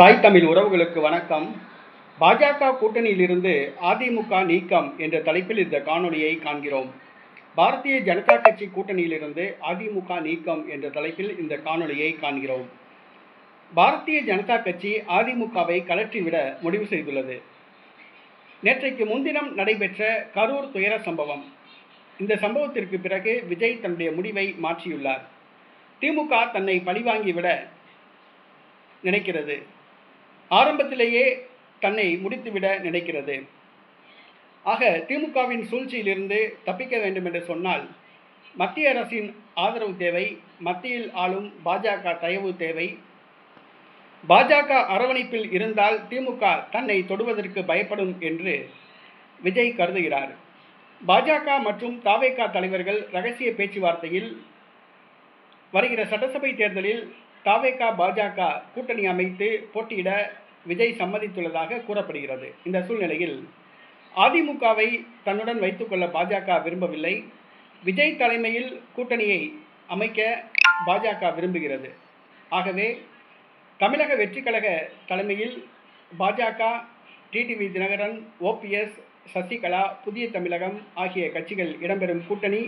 தாய் தமிழ் உறவுகளுக்கு வணக்கம். பாஜக கூட்டணியிலிருந்து அதிமுக நீக்கம் என்ற தலைப்பில் இந்த காணொலியை காண்கிறோம். பாரதிய ஜனதா கட்சி கூட்டணியிலிருந்து அதிமுக நீக்கம் என்ற தலைப்பில் இந்த காணொலியை காண்கிறோம். பாரதிய ஜனதா கட்சி அதிமுகவை கலற்றிவிட முடிவு செய்துள்ளது. நேற்றைக்கு முன்தினம் நடைபெற்ற கரூர் துயர சம்பவம். இந்த சம்பவத்திற்கு பிறகு விஜய் தன்னுடைய முடிவை மாற்றியுள்ளார். திமுக தன்னை பழிவாங்கிவிட நினைக்கிறது. ஆரம்பத்திலேயே தன்னை முடித்துவிட நினைக்கிறது. ஆக திமுகவின் சூழ்ச்சியிலிருந்து தப்பிக்க வேண்டும் என்று சொன்னால் மத்திய அரசின் ஆதரவு தேவை மத்தியில் ஆளும் பாஜக தயவு தேவை. பாஜக அரவணைப்பில் இருந்தால் திமுக தன்னை தொடுவதற்கு பயப்படும் என்று விஜய் கருதுகிறார். பாஜக மற்றும் தாவேகா தலைவர்கள் ரகசிய பேச்சுவார்த்தையில் வருகிற சட்டசபை தேர்தலில் தாவேகா பாஜக கூட்டணி அமைத்து போட்டியிட விஜய் சம்மதித்துள்ளதாக கூறப்படுகிறது. இந்த சூழ்நிலையில் அதிமுகவை தன்னுடன் வைத்துக்கொள்ள பாஜக விரும்பவில்லை. விஜய் தலைமையில் கூட்டணியை அமைக்க பாஜக விரும்புகிறது. ஆகவே தமிழக வெற்றி கழக தலைமையில் பாஜக டிடிவி தினகரன் ஓபிஎஸ் சசிகலா புதிய தமிழகம் ஆகிய கட்சிகள் இடம்பெறும் கூட்டணி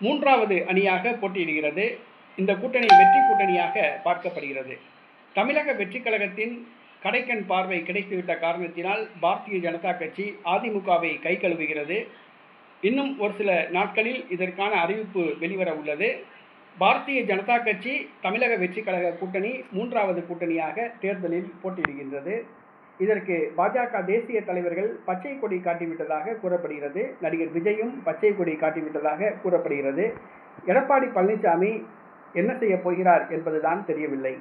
மூன்றாவது அணியாக போட்டியிடுகிறது. இந்த கூட்டணி வெற்றி கூட்டணியாக பார்க்கப்படுகிறது. தமிழக வெற்றி கழகத்தின் கடைக்கண் பார்வை கிடைத்துவிட்ட காரணத்தினால் பாரதிய ஜனதா கட்சி அதிமுகவை கை கழுவுகிறது. இன்னும் ஒரு சில நாட்களில் இதற்கான அறிவிப்பு வெளிவர உள்ளது. பாரதிய ஜனதா கட்சி தமிழக வெற்றி கழக கூட்டணி மூன்றாவது கூட்டணியாக தேர்தலில் போட்டியிடுகின்றது. இதற்கு பாஜக தேசிய தலைவர்கள் பச்சை கொடி காட்டிவிட்டதாக கூறப்படுகிறது. நடிகர் விஜயும் பச்சை கொடி காட்டிவிட்டதாக கூறப்படுகிறது. எடப்பாடி பழனிசாமி என்ன செய்ய போகிறார் என்பதுதான் தெரியவில்லை.